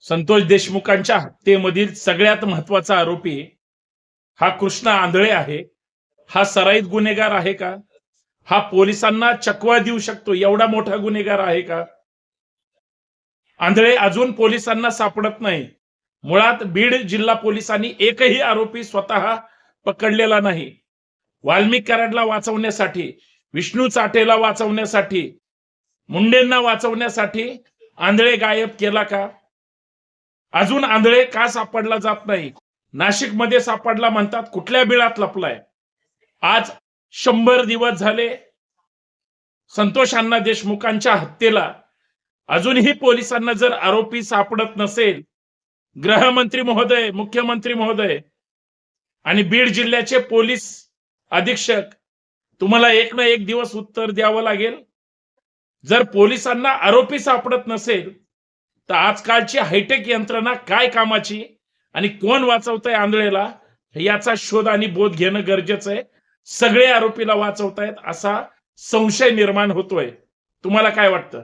संतोष देशमुखांच्या हत्येमधील सगळ्यात महत्त्वाचा आरोपी हा कृष्णा आंधळे आहे. हा सराईत गुन्हेगार आहे का? हा पोलिसांना चकवा देऊ शकतो एवढा मोठा गुन्हेगार आहे का? आंधळे अजून पोलिसांना सापडत नाही. मुळात बीड जिल्हा पोलिसांनी एकही आरोपी स्वतः पकडलेला नाही. वाल्मिक कराडला वाचवण्यासाठी विष्णू चाटेला वाचवण्यासाठी मुंडेंना वाचवण्यासाठी आंधळे गायब केला का? अजून आंधळे का सापडला जात नाही? नाशिकमध्ये सापडला म्हणतात कुठल्या बिळात लपलाय? आज शंभर दिवस झाले संतोष अण्णा देशमुखांच्या हत्येला. अजूनही पोलिसांना जर आरोपी सापडत नसेल गृहमंत्री महोदय मुख्यमंत्री महोदय आणि बीड जिल्ह्याचे पोलीस अधीक्षक तुम्हाला एक ना एक दिवस उत्तर द्यावं लागेल? जर पोलिसांना आरोपी सापडत नसेल तर आजकालची हायटेक यंत्रणा काय कामाची आणि कोण वाचवतंय आंधळेला याचा शोध आणि बोध घेणं गरजेचं आहे. सगळे आरोपीला वाचवतायत असा संशय निर्माण होतोय. तुम्हाला काय वाटतं?